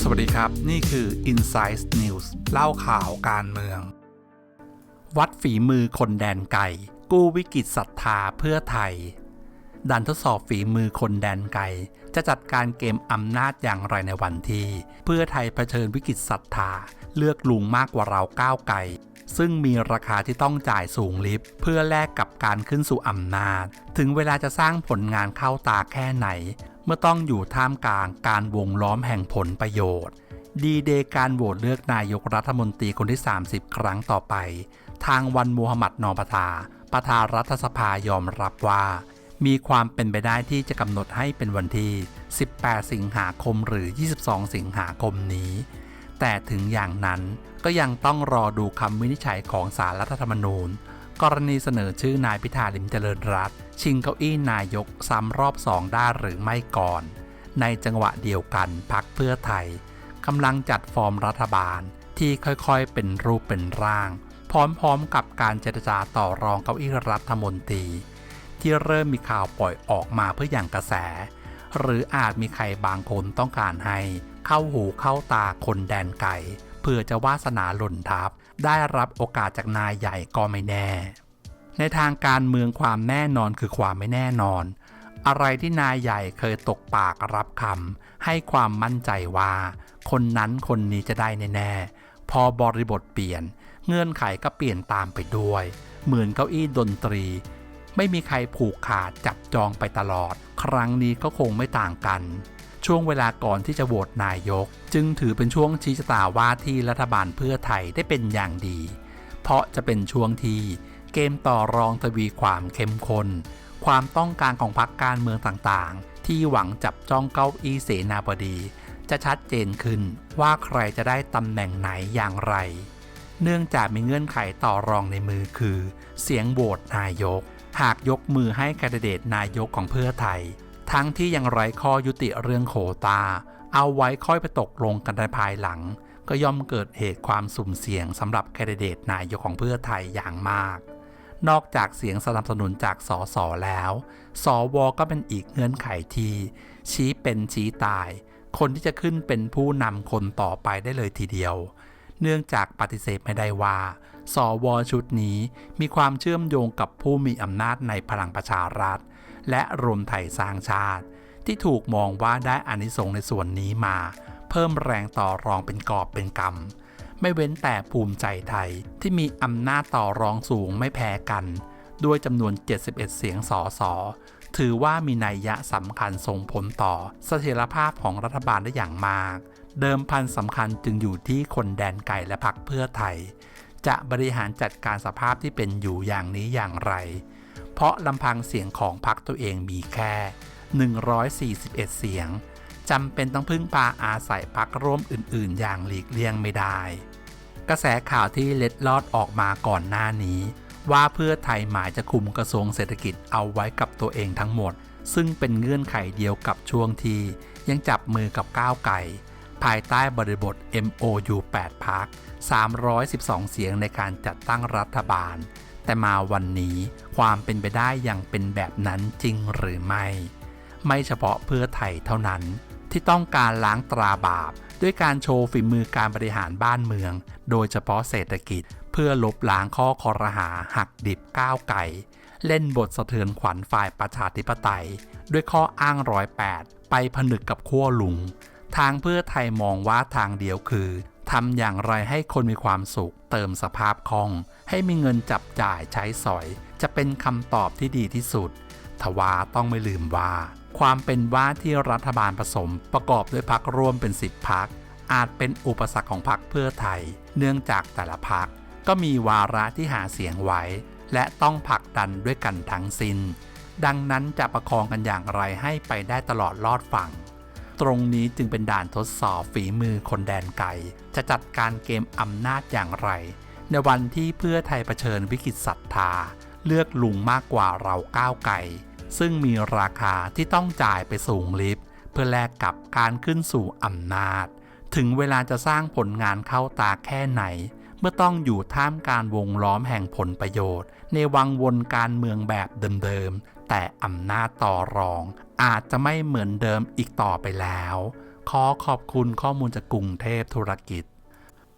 สวัสดีครับ นี่คือ Insight News เล่าข่าวการเมือง วัดฝีมือคนแดนไก่ กู้วิกฤตศรัทธาเพื่อไทยดันทดสอบฝีมือคนแดนไก่จะจัดการเกมอำนาจอย่างไรในวันที่ เพื่อไทยเผชิญวิกฤตศรัทธา เลือกลุงมากกว่าเราก้าวไกล ซึ่งมีราคาที่ต้องจ่ายสูงลิฟต์เพื่อแลกกับการขึ้นสู่อำนาจ ถึงเวลาจะสร้างผลงานเข้าตาแค่ไหน เมื่อต้องอยู่ท่ามกลางการวงล้อมแห่งผลประโยชน์ ดีเดย์การโหวตเลือกนายกรัฐมนตรีคนที่ 30 ครั้งต่อไป ทางวันมูฮัมหมัดนอปทาประธานรัฐสภายอมรับว่ามีความเป็นไปได้ที่จะกำหนดให้เป็นวันที่ 18 สิงหาคมหรือ 22 สิงหาคมนี้ แต่ถึงอย่างนั้นก็ยังต้องรอดูคำวินิจฉัยของสารรัฐธรรมนูญ กรณีเสนอชื่อนายพิธาลิมเจริญรัตชิงเก้าอี้นายกซ้ำรอบสองได้หรือไม่ก่อน ในจังหวะเดียวกันพักเพื่อไทยกำลังจัดฟอร์มรัฐบาลที่ค่อยๆเป็นรูปเป็นร่าง พร้อมๆกับการเจรจาต่อรองเก้าอี้รัฐมนตรี ที่เริ่มมีข่าวปล่อยออกมาเพื่ออย่างกระแส หรืออาจมีใครบางคนต้องการให้ เข้าหูเข้าตาคนแดนไก่เพื่อจะวาสนาหล่นทับ ได้รับโอกาสจากนายใหญ่ก็ไม่แน่ ในทางการเมืองความแน่นอนคือความไม่แน่นอน อะไรที่นายใหญ่เคยตกปากรับคำให้ความมั่นใจว่า คนนั้นคนนี้จะได้แน่ๆพอบริบทเปลี่ยน เงื่อนไขก็เปลี่ยนตามไปด้วย เหมือนเก้าอี้ดนตรี ไม่มีใครผูกขาดจับจองไปตลอด ครั้งนี้ก็คงไม่ต่างกัน ช่วงเวลาก่อนที่จะโหวตนายก จึงถือเป็นช่วงชี้ชะตาว่าที่รัฐบาลเพื่อไทยได้เป็นอย่างดี เพราะจะเป็นช่วงที่เกมต่อรองทวีความเข้มข้นความต้องการของพรรคการเมืองต่างๆ ที่หวังจับจ้องเก้าอี้เสนาบดี จะชัดเจนขึ้นว่าใครจะได้ตำแหน่งไหนอย่างไร เนื่องจากมีเงื่อนไขต่อรองในมือคือ เสียงโหวตนายก หากยกมือให้แคนดิเดตนายกของเพื่อไทย ทั้งที่ยังไร้ข้อยุติเรื่องโควตา เอาไว้ค่อยไปตกลงกันในภายหลัง ก็ย่อมเกิดเหตุความสุ่มเสี่ยงสำหรับแคนดิเดตนายกของเพื่อไทยอย่างมาก นอกจากเสียงสนับสนุนจากสสแล้ว สวก็เป็นอีกเงื่อนไขที่ชี้เป็นชี้ตาย คนที่จะขึ้นเป็นผู้นำคนต่อไปได้เลยทีเดียว เนื่องจากปฏิเสธไม่ได้ว่าสวชุดนี้มีความเชื่อมโยงกับผู้มีอำนาจในพลังประชารัฐ และรวมไทยสร้างชาติ ที่ถูกมองว่าได้อานิสงส์ในส่วนนี้มา เพิ่มแรงต่อรองเป็นกอบเป็นกำไม่เว้นแต่ภูมิใจไทยที่มีอำนาจต่อรองสูงไม่แพ้กัน ด้วยจำนวน 71 เสียงสอสอถือว่ามีนัยยะสำคัญส่งผลต่อเสถียรภาพของรัฐบาลได้อย่างมาก เดิมพันสำคัญจึงอยู่ที่คนแดนไก่และพรรคเพื่อไทย จะบริหารจัดการสภาพที่เป็นอยู่อย่างนี้อย่างไร เพราะลำพังเสียงของพรรคตัวเองมีแค่ 141 เสียงจำเป็นต้องพึ่งพาอาศัยพรรคร่วมอื่น ๆ อย่างหลีกเลี่ยงไม่ได้ กระแสข่าวที่เล็ดลอดออกมาก่อนหน้านี้ ว่าเพื่อไทยหมายจะคุมกระทรวงเศรษฐกิจเอาไว้กับตัวเองทั้งหมด ซึ่งเป็นเงื่อนไขเดียวกับช่วงที่ยังจับมือกับก้าวไก่ ภายใต้บริบท MOU 8พัก312 เสียงในการจัดตั้งรัฐบาล แต่มาวันนี้ความเป็นไปได้ยังเป็นแบบนั้นจริงหรือไม่ ไม่เฉพาะเพื่อไทยเท่านั้น ที่ต้องการล้างตราบาป ด้วยการโชว์ฝีมือการบริหารบ้านเมือง โดยเฉพาะเศรษฐกิจ เพื่อลบล้างข้อคอรหาหักดิบก้าวไก่ เล่นบทสะเทือนขวัญฝ่ายประชาธิปไตย ด้วยข้ออ้างร้อยแปดไปผนึกกับขั้วลุง ทางเพื่อไทยมองว่าทางเดียวคือทำอย่างไรให้คนมีความสุขเติมสภาพคล่อง ให้มีเงินจับจ่ายใช้สอย จะเป็นคำตอบที่ดีที่สุด ทว่าต้องไม่ลืมว่า ความเป็นว่าที่รัฐบาลผสมประกอบด้วยพักร่วมเป็นสิบพัก อาจเป็นอุปสรรคของพักเพื่อไทย เนื่องจากแต่ละพักก็มีวาระที่หาเสียงไว้ และต้องผลักดันด้วยกันทั้งสิน้น ดังนั้นจะประคองกันอย่างไรให้ไปได้ตลอดลอดฝั่งตรงนี้จึงเป็นด่านทดสอบฝีมือคนแดนไก่จะจัดการเกมอำนาจอย่างไร ในวันที่เพื่อไทยเผชิญวิกฤตศรัทธา เลือกลุงมากกว่าเราก้าวไก่ซึ่งมีราคาที่ต้องจ่ายไปสูงลิฟต์เพื่อแลกกับการขึ้นสู่อำนาจ ถึงเวลาจะสร้างผลงานเข้าตาแค่ไหน เมื่อต้องอยู่ท่ามการวงล้อมแห่งผลประโยชน์ ในวังวนการเมืองแบบเดิมๆ แต่อำนาจต่อรอง อาจจะไม่เหมือนเดิมอีกต่อไปแล้ว ขอขอบคุณข้อมูลจากกรุงเทพธุรกิจ